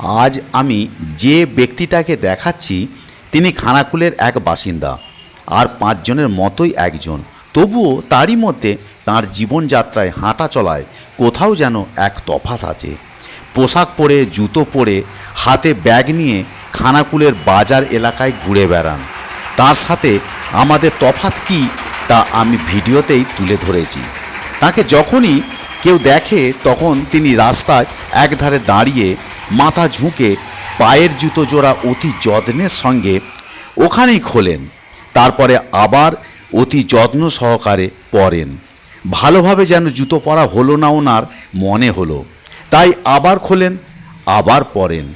আজ আমি যে ব্যক্তিটাকে দেখাচ্ছি, তিনি খানাকুলের এক বাসিন্দা আর পাঁচজনের মতোই একজন। তবুও তারই মধ্যে তার জীবনযাত্রায় হাঁটা চলায় কোথাও যেন এক তফাত আছে। পোশাক পরে, জুতো পরে, হাতে ব্যাগ নিয়ে খানাকুলের বাজার এলাকায় ঘুরে বেড়ান। তার সাথে আমাদের তফাত কি তা আমি ভিডিওতেই তুলে ধরেছি। তাকে যখনই কেউ দেখে, তখন তিনি রাস্তায় একধারে দাঁড়িয়ে মাথা ঝুঁকে পায়ের জুতো জোড়া অতি যত্নের সঙ্গে ওখানেই খোলেন। তারপরে আবার অতি যত্ন সহকারে পরেন। ভালোভাবে যেন জুতো পরা হলো না ওনার মনে হলো। তাই আবার খোলেন, আবার পরেন।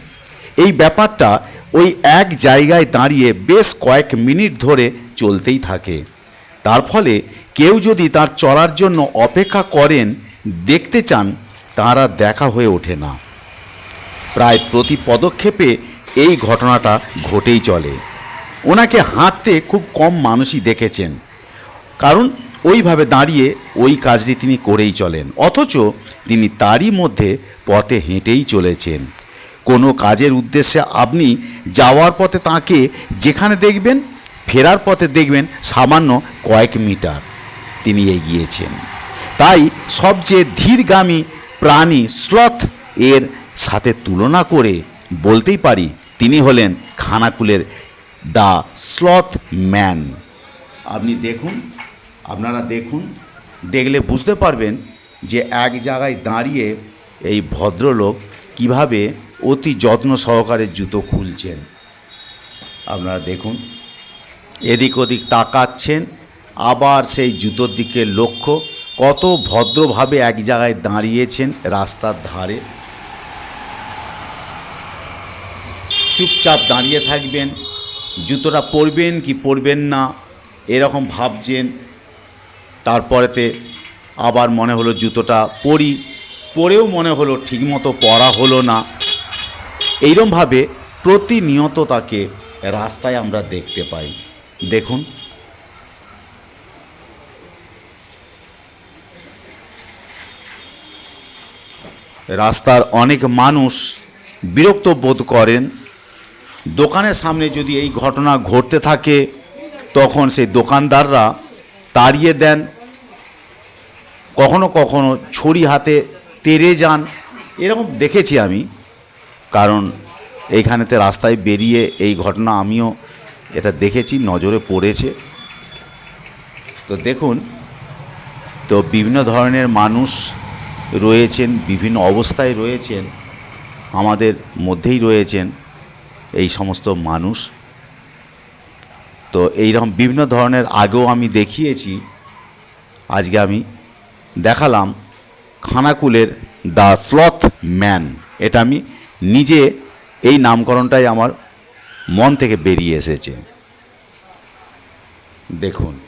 এই ব্যাপারটা ওই এক জায়গায় দাঁড়িয়ে বেশ কয়েক মিনিট ধরে চলতেই থাকে। তার ফলে কেউ যদি তার চলার জন্য অপেক্ষা করেন, দেখতে চান, তারা দেখা হয়ে ওঠে না। প্রায় প্রতি পদক্ষেপে এই ঘটনাটা ঘটেই চলে। ওনাকে হাঁটতে খুব কম মানুষই দেখেছেন। কারণ ওইভাবে দাঁড়িয়ে ওই কাজটি তিনি করেই চলেন। অথচ তিনি তারই মধ্যে পথে হেঁটেই চলেছেন। কোনো কাজের উদ্দেশ্যে আপনি যাওয়ার পথে তাকে যেখানে দেখবেন, ফেরার পথে দেখবেন সামান্য কয়েক মিটার তিনি এগিয়েছেন। তাই সবচেয়ে ধীরগামী প্রাণী স্লথ এর সাথে তুলনা করে বলতেই পারি, তিনি হলেন খানাকুলের দ্য স্লথ ম্যান। আপনি দেখুন, আপনারা দেখুন, দেখলে বুঝতে পারবেন যে এক জায়গায় দাঁড়িয়ে এই ভদ্রলোক কীভাবে অতি যত্ন সহকারে জুতো খুলছেন। আপনারা দেখুন, এদিক ওদিক তাকাচ্ছেন, আবার সেই জুতোর দিকে লক্ষ্য, কত ভদ্রভাবে এক জায়গায় দাঁড়িয়েছেন রাস্তার ধারে। চুপচাপ দাঁড়িয়ে থাকবেন, জুতোটা পরবেন কি পরবেন না, এরকম ভাবছেন। তারপরেতে আবার মনে হলো জুতোটা পরি, পরেও মনে হলো ঠিকমতো পরা হলো না। এইরমভাবে প্রতিনিয়ত তাকে রাস্তায় আমরা দেখতে পাই। দেখুন। রাস্তার অনেক মানুষ বিরক্ত বোধ করেন। দোকানের সামনে যদি এই ঘটনা ঘটতে থাকে, তখন সেই দোকানদাররা তাড়িয়ে দেন। কখনো কখনো ছড়ি হাতে তেড়ে যান। এরকম দেখেছি আমি, কারণ এইখানেতে রাস্তায় বেরিয়ে এই ঘটনা আমিও এটা দেখেছি, নজরে পড়েছে। তো দেখুন, তো বিভিন্ন ধরনের মানুষ রয়েছেন, বিভিন্ন অবস্থায় রয়েছেন, আমাদের মধ্যেই রয়েছেন। এই সমস্ত মানুষ। তো এইরকম বিভিন্ন ধরনের আগেও আমি দেখিয়েছি, আজকে আমি দেখালাম খানাকুলের দ্য স্লথ ম্যান। এটা আমি নিজে এই নামকরণটাই আমার মন থেকে বেরিয়ে এসেছে। দেখুন।